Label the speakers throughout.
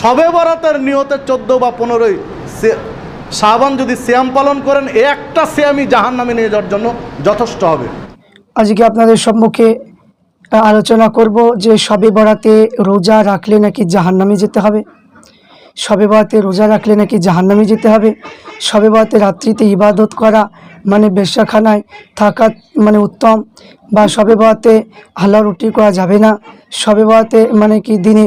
Speaker 1: সবে বরাতের নিয়তে চোদ্দ বা পনেরোই শাহবান যদি শ্যাম পালন করেন, একটা শ্যামই জাহান নামে নিয়ে যাওয়ার জন্য যথেষ্ট হবে।
Speaker 2: আজকে আপনাদের সম্মুখে আলোচনা করব যে সবে বরাতে রোজা রাখলে নাকি জাহান্নামে যেতে হবে? সবে বরাতে রোজা রাখলে নাকি জাহান্নামে যেতে হবে? সবে বরাতে রাত্রিতে ইবাদত করা মানে বেশ্যাখানায় থাকা মানে উত্তম। বা সবে বরাতে হালা রুটি করা যাবে না। সবে বরাতে মানে কি দিনে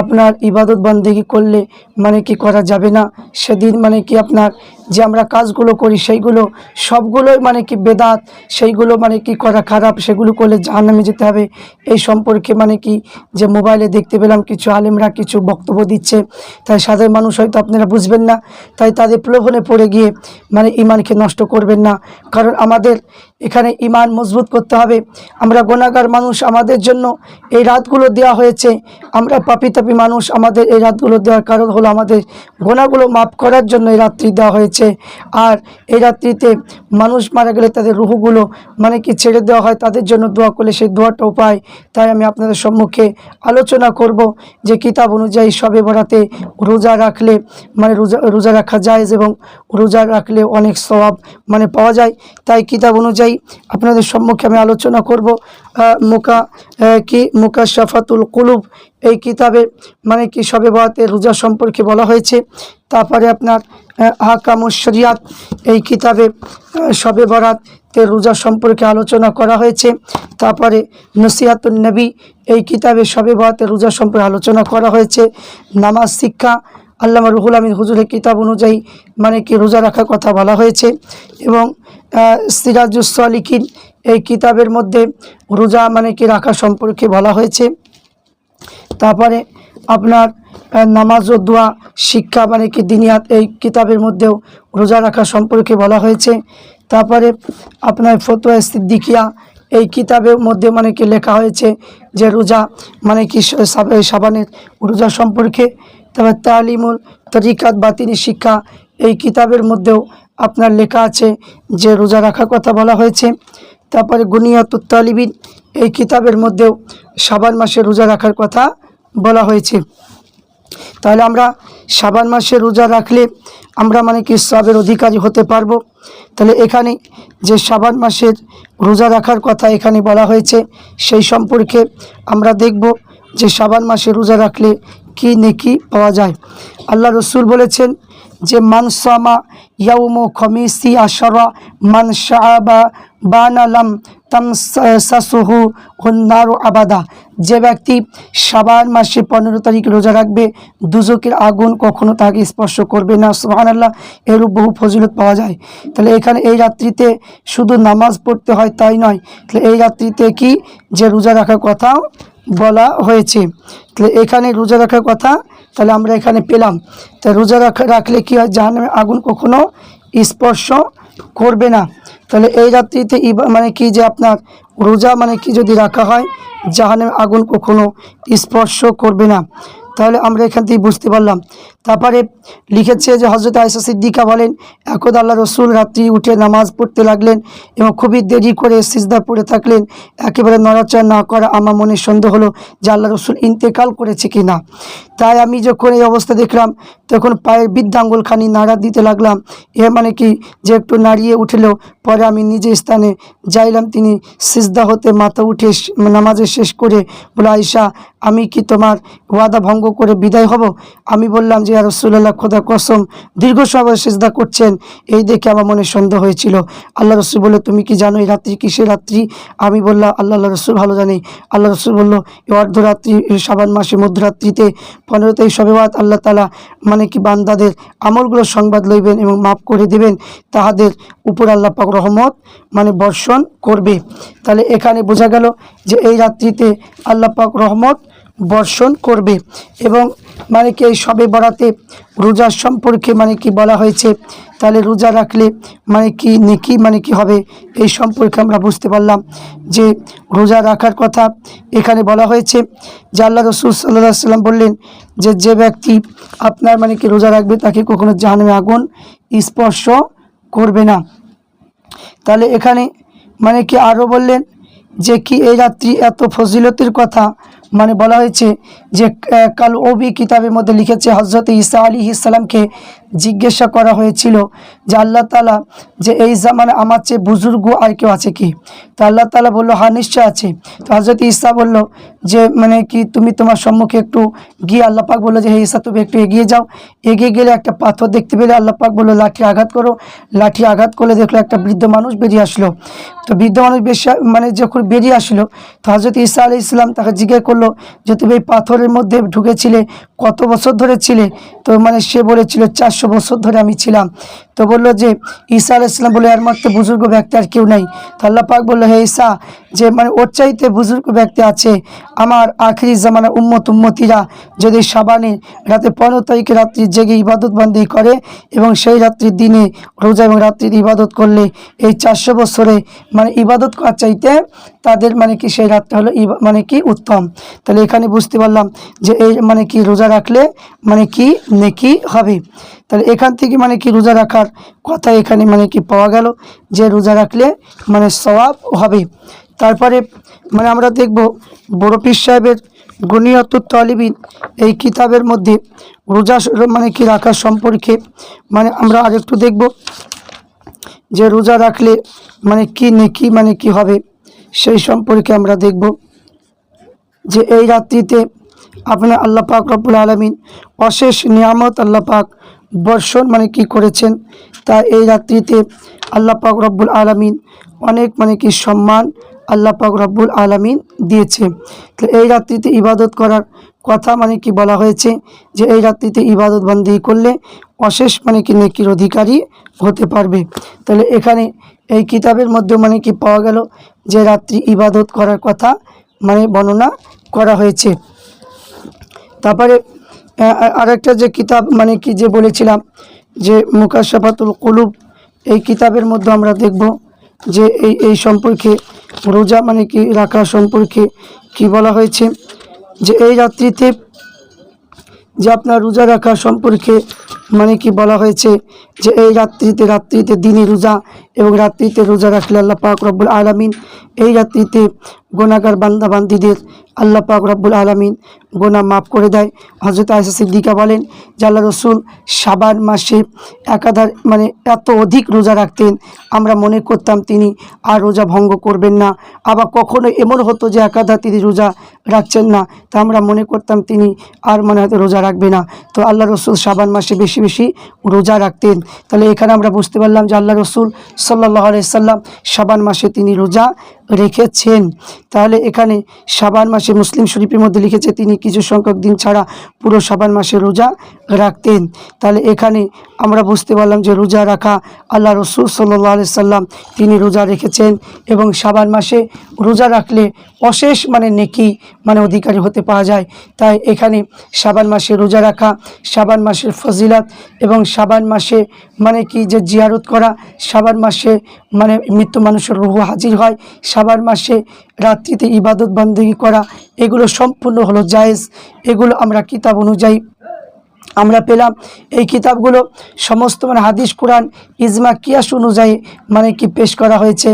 Speaker 2: আপনার ইবাদত বন্দেগি করলে মানে কি করা যাবে না। সেদিন মানে কি আপনার যে আমরা কাজগুলো করি সেইগুলো সবগুলোই মানে কি বেদাত, সেইগুলো মানে কি করা খারাপ, সেগুলো করলে জাহান্নামে যেতে হবে। এই সম্পর্কে মানে কি যে মোবাইলে দেখতে পেলাম কিছু আলেমরা কিছু বক্তব্য দিচ্ছে। তাই সাধারণ মানুষ হয়তো আপনারা বুঝবেন না। তাই তাদের প্রলোভনে পড়ে গিয়ে মানে ইমানকে নষ্ট করবেন না। কারণ আমাদের এখানে ইমান মজবুত করতে হবে। আমরা গোনাগার মানুষ আমাদের জন্য এই রাতগুলো দেওয়া হয়েছে। আমরা পাপি তাপি মানুষ, আমাদের এই রাতগুলো দেওয়ার কারণ হলো আমাদের গোনাগুলো মাফ করার জন্য এই রাত্রি দেওয়া হয়েছে। আর এই রাত্রিতে মানুষ মারা গেলে তাদের রুহগুলো মানে কি ছেড়ে দেওয়া হয়, তাদের জন্য দোয়া করলে সেই দোয়াটাও পায় তাই আমি আপনাদের সম্মুখে আলোচনা করব যে কিতাব অনুযায়ী সবে বরাতে রোজা রাখলে মানে রোজা রোজা রাখা যায় এবং রোজা রাখলে অনেক স্বভাব মানে পাওয়া যায়। তাই কিতাব অনুযায়ী আপনাদের সম্মুখে আমি আলোচনা করব। মুকা কি মুকা শাফাতুল কুলুব, এই কিতাবে মানে কি সবে বরাতে রোজা সম্পর্কে বলা হয়েছে। তারপরে আপনার আহকামুস শরিয়াত, এই কিতাবে শবে বরাতে রোজা সম্পর্কে আলোচনা করা হয়েছে। তারপরে নসিহাতুন নবী, এই কিতাবে শবে বরাতে রোজা সম্পর্কে আলোচনা করা হয়েছে। নামাজ শিক্ষা, আল্লামা রুহুল আমিন হুজুরের কিতাব অনুযায়ী মানে কি রোজা রাখার কথা বলা হয়েছে। এবং সিরাজুসলিকিন এই কিতাবের মধ্যে রোজা মানে কি রাখা সম্পর্কে বলা হয়েছে। তারপরে আপনার নামাজ ও দোয়া, শিক্ষা মানে কি দিনিয়াত এই কিতাবের মধ্যেও রোজা রাখা সম্পর্কে বলা হয়েছে। তারপরে আপনার ফতোয়া সিদ্দিকিয়া, এই কিতাবের মধ্যে মানে কি লেখা হয়েছে যে রোজা মানে কি সাবানের রোজা সম্পর্কে। তারপর তালিমুল তরিকাত, বাতিনি শিক্ষা, এই কিতাবের মধ্যেও আপনার লেখা আছে যে রোজা রাখার কথা বলা হয়েছে। তারপরে গুনিয়াতুত তালিবিন, এই কিতাবের মধ্যেও সাবান মাসে রোজা রাখার কথা বলা হয়েছে। তাহলে আমরা সাবান মাসে রোজা রাখলে আমরা মানে কি সবের অধিকারী হতে পারব? তাহলে এখানে যে সাবান মাসের রোজা রাখার কথা এখানে বলা হয়েছে, সেই সম্পর্কে আমরা দেখব যে সাবান মাসে রোজা রাখলে কি নেকি পাওয়া যায়। আল্লাহ রসুল বলেছেন যে মানসামা ইয়াউমো খমিসি আশরা, মান শাহাবা বানালাম তাম সাসুহু হুন্নারু আবাদা। যে ব্যক্তি সাবান মাসে পনেরো তারিখ রোজা রাখবে দুজকের আগুন কখনো তাকে স্পর্শ করবে না। সুহান আল্লাহ এরূপ বহু ফজিলত পাওয়া যায়। তাহলে এখানে এই রাত্রিতে শুধু নামাজ পড়তে হয় তাই নয়, তাহলে এই রাত্রিতে কি? যে রোজা রাখার কথাও বলা হয়েছে। তাহলে এখানে রোজা রাখার কথা, তাহলে আমরা এখানে পেলাম। তা রোজা রাখা রাখলে কী হয়? জাহান্নামের আগুন কখনো স্পর্শ করবে না। তাহলে এই রাত্রিতে মানে কি যে আপনার রোজা মানে কি যদি রাখা হয় জাহানের আগুন কখনো স্পর্শ করবে না। তাহলে আমরা এখান থেকে বুঝতে পারলাম। তারপরে লিখেছে যে হজরত আয়সা সিদ্দিকা বলেন, একদ আল্লাহ রসুল রাত্রি উঠে নামাজ পড়তে লাগলেন এবং খুবই দেরি করে সিজদা পড়ে থাকলেন। একেবারে নড়াচড়া না করা আমার মনে সন্দেহ হলো যে আল্লাহ রসুল ইন্তেকাল করেছে কি না তাই আমি যখন এই অবস্থা দেখলাম, তখন পায়ের বৃদ্ধাঙ্গুলখানি নাড়া দিতে লাগলাম। এ মানে কি যে একটু নাড়িয়ে উঠলেও পরে আমি নিজের স্থানে যাইলাম। তিনি সিজদা হতে মাথা উঠে নামাজে শেষ করে বলে আয়সা আমি কি তোমার ওয়াদা ভঙ্গ করে বিদায় হব। আমি বললাম যে রসুল্লাহ খোদা কসম, দীর্ঘ সময় সিজদা করছেন। এই দেখে আমার মনে সন্দেহ হয়েছিল। আল্লাহ রসুল বলল, তুমি কি জানো এই রাত্রি কিসে রাত্রি? আমি বললাম, আল্লাহ আল্লাহ রসুল ভালো জানি। আল্লাহ রসুল বলল এই অর্ধরাত্রি সাবান মাসে মধ্যরাত্রিতে পনেরো তারিখ সবেবাদ আল্লাহ তালা মানে কি বান্দাদের আমলগুলো সংবাদ লইবেন এবং মাফ করে দিবেন, তাহাদের উপর আল্লাহ পাক রহমত মানে বর্ষণ করবে। তাহলে এখানে বোঝা গেল যে, এই রাত্রিতে আল্লাহ পাক রহমত বর্ষণ করবে এবং মানে কি এই সবে বরাতে রোজার সম্পর্কে মানে কি বলা হয়েছে, তাহলে রোজা রাখলে মানে কি নেকি মানে কি হবে এই সম্পর্কে আমরা বুঝতে পারলাম যে রোজা রাখার কথা এখানে বলা হয়েছে যে আল্লাহ রসুল সাল্লাহ সাল্লাম বললেন যে যে ব্যক্তি আপনার মানে কি রোজা রাখবে তাকে কখনো জাহান্নামে আগুন স্পর্শ করবে না। তাহলে এখানে মানে কি আরও বললেন যে কি এই রাত্রি এত ফজিলতির কথা? মানে বলা হয়েছে যে কাল ওবি কিতাবের মধ্যে লিখেছে হজরত ইসা আলী ইসলামকে জিজ্ঞাসা করা হয়েছিল যে, আল্লাহ তালা যে এই জামানে আমার চেয়ে বুজুর্গ আর কেউ আছে কি? তো আল্লাহ তালা বলল হা নিশ্চয় আছে। তো হজরত ঈসা বলল যে মানে কি তুমি তোমার সম্মুখে একটু গিয়ে আল্লাহ পাক বলল যে, হে ইসা তুমি একটু এগিয়ে যাও। এগিয়ে গেলে একটা পাথর দেখতে পেলে আল্লাহ পাক বলল, লাঠি আঘাত করো। লাঠি আঘাত করলে দেখল একটা বৃদ্ধ মানুষ বেরিয়ে আসলো। তো বৃদ্ধ মানুষ বেশি মানে যখন বেরিয়ে আসলো। তো হজরত ঈসা আলি ইসলাম তাকে জিজ্ঞেস করল যে, তুমি এই পাথরের মধ্যে ঢুকেছিলে, কত বছর ধরে ছিলে? তো মানে সে বলেছিল, চারশো বছর ধরে আমি ছিলাম। তো বলল যে, ঈসা আলাহ ইসলাম বলে এর মধ্যে বুজুর্গ ব্যক্তি আর কেউ নাই। তো আল্লাহ পাক বলল, হে ঈসা, যে মানে ওর চাইতে বুজুর্গ ব্যক্তি আছে, আমার আখরি জামানা উম্মত উম্মতিরা যদি সাবানে রাতে পনেরো তারিখে রাত্রি জেগে ইবাদত বন্দি করে এবং সেই রাত্রির দিনে রোজা এবং রাত্রির ইবাদত করলে এই চারশো বছরে মানে ইবাদত করার চাইতে তাদের মানে কি সেই রাতটা হলো মানে কি উত্তম। তাহলে এখানে বুঝতে পারলাম যে এই মানে কি রোজা রাখলে মানে কি নেকি হবে। তাহলে এখান থেকে মানে কি রোজা রাখার কথা এখানে মানে কি পাওয়া গেল যে রোজা রাখলে মানে সওয়াব হবে। তারপরে মানে আমরা দেখব বড় পীর সাহেবের গুনিয়ত তালিবিন এই কিতাবের মধ্যে রোজা মানে কি রাখার সম্পর্কে মানে আমরা আরেকটু দেখব যে রোজা রাখলে মানে কি নেকি মানে কি হবে। সেই সম্পর্কে আমরা দেখব যে এই রাত্রিতে আপনার আল্লাহ পাক রব্বুল আলমিন অশেষ নিয়ামত আল্লাহ পাক বর্ষণ মানে কি করেছেন? তা এই রাত্রিতে আল্লাহ পাক রব্বুল আলমিন অনেক মানে কি সম্মান আল্লাহ পাক রব্বুল আলমিন দিয়েছে। তো এই রাত্রিতে ইবাদত করার কথা মানে কি বলা হয়েছে যে এই রাত্রিতে ইবাদত বন্দি করলে অশেষ মানে কি নেকির অধিকারী হতে পারবে। তাহলে এখানে এই কিতাবের মধ্যে মানে কি পাওয়া গেল যে রাত্রি ইবাদত করার কথা মানে বর্ণনা করা হয়েছে। তারপরে আরেকটা যে কিতাব মানে কি যে বলেছিলাম যে মুকাশাফাতুল কুলুব, এই কিতাবের মধ্যে আমরা দেখব যে এই এই সম্পর্কে রোজা মানে কি রাখা সম্পর্কে কি বলা হয়েছে যে এই রাত্রিতে যে আপনার রোজা রাখা সম্পর্কে মানে কি বলা হয়েছে যে এই রাত্রিতে রাত্রিতে দিনে রোজা এবং রাত্রিতে রোজা রাখলে আল্লাহ পাক রব্বুল আলমিন এই রাত্রিতে গোনাগার বান্দা বান্দিদের আল্লাহ পাক রব্বুল আলমিন গোনা মাফ করে দেয়। হজরত আয়সা সিদ্দিকা বলেন যে আল্লাহ রসুল সাবান মাসে একাধার মানে এত অধিক রোজা রাখতেন, আমরা মনে করতাম তিনি আর রোজা ভঙ্গ করবেন না। আবার কখনো এমন হতো যে একাধার তিনি রোজা রাখছেন না, তা আমরা মনে করতাম তিনি আর মনে হয়তো রোজা রাখবে না। তো আল্লাহ রসুল সাবান মাসে বেশি বেশি রোজা রাখতেন। তাহলে এখানে আমরা বুঝতে পারলাম যে আল্লাহ রসুল সাল্লাহ সাল্লাম সাবান মাসে তিনি রোজা রেখেছেন। তাহলে এখানে সাবান মাসে মুসলিম শরীফের মধ্যে লিখেছে, তিনি কিছু সংখ্যক দিন ছাড়া পুরো সাবান মাসে রোজা রাখতেন। তাহলে এখানে আমরা বুঝতে পারলাম যে রোজা রাখা আল্লাহ রসুল সাল্লাহ সাল্লাম, তিনি রোজা রেখেছেন এবং সাবান মাসে রোজা রাখলে অশেষ মানে নেকি মানে অধিকারী হতে পাওয়া যায়। তাই এখানে সাবান মাসে রোজা রাখা সাবান মাসের ফজিলাত এবং সাবান মাসে মানে কি যে জিয়ারত করা সাবান মাসে মানে মৃত্যু মানুষের রুহু হাজির হয় সাবান মাসে রাত্রিতে ইবাদত বন্দী করা, এগুলো সম্পূর্ণ হলো জায়েজ। এগুলো আমরা কিতাব অনুযায়ী আমরা পেলাম। এই কিতাবগুলো সমস্ত মানে হাদিস, কোরআন, ইজমা, কিয়াস অনুযায়ী মানে কি পেশ করা হয়েছে।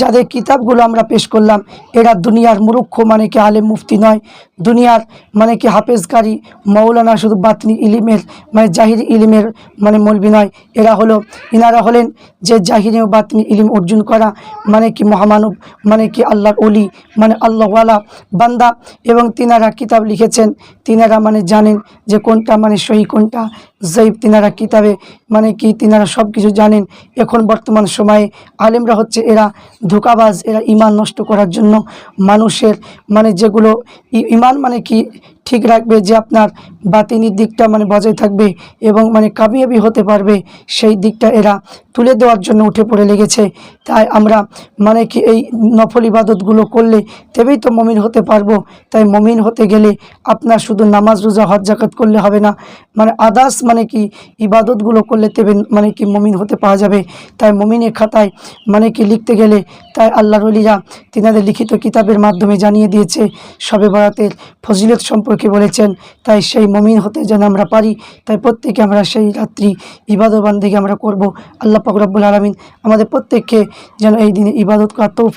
Speaker 2: যাদের কিতাবগুলো আমরা পেশ করলাম, এরা দুনিয়ার মুরুক্ষ মানে কি আলেম মুফতি নয়। দুনিয়ার মানে কি হাফেজকারী মৌলানা শুধু বাতনি ইলিমের মানে জাহির ইলিমের মানে মলবি নয়, এরা হলো, ইনারা হলেন যে জাহিরি ও বাতনি ইলিম অর্জন করা মানে কি মহামানব মানে কি আল্লাহর অলি মানে আল্লাহওয়ালা বান্দা। এবং তিনারা কিতাব লিখেছেন, তিনারা মানে জানেন যে কোনটা মানে সহি, কোনটা জৈব তিনারা কিতাবে মানে কি তিনারা সব কিছু জানেন। এখন বর্তমান সময়ে আলেমরা হচ্ছে এরা ধোকাবাজ, এরা ইমান নষ্ট করার জন্য মানুষের মানে যেগুলো ই- ইমান মানে কি ঠিক রাখবে যে আপনার বাতিনির দিকটা মানে বজায় থাকবে এবং মানে কামিয়াবি হতে পারবে। সেই দিকটা এরা তুলে দেওয়ার জন্য উঠে পড়ে লেগেছে। তাই আমরা মানে কি এই নফল ইবাদতগুলো করলে তবেই তো মমিন হতে পারব। তাই মমিন হতে গেলে আপনার শুধু নামাজ, রোজা, হজ জাকাত করলে হবে না। মানে আদার্স মানে কি ইবাদতগুলো করলে তবে মানে কি মমিন হতে পাওয়া যাবে। তাই মমিনের খাতায় মানে কি লিখতে গেলে তাই আল্লাহর অলিরা তিনাদের লিখিত কিতাবের মাধ্যমে জানিয়ে দিয়েছে। সবে বরাতের ফজিলত সম্পর্কে বলেছেন, তাই সেই মমিন হতে যেন আমরা পারি, তাই প্রত্যেকে আমরা সেই রাত্রি ইবাদত আমরা করব। আল্লাহ পাক রব্বুল আলমিন আমাদের প্রত্যেককে যেন এই দিনে ইবাদত করার তৌফিক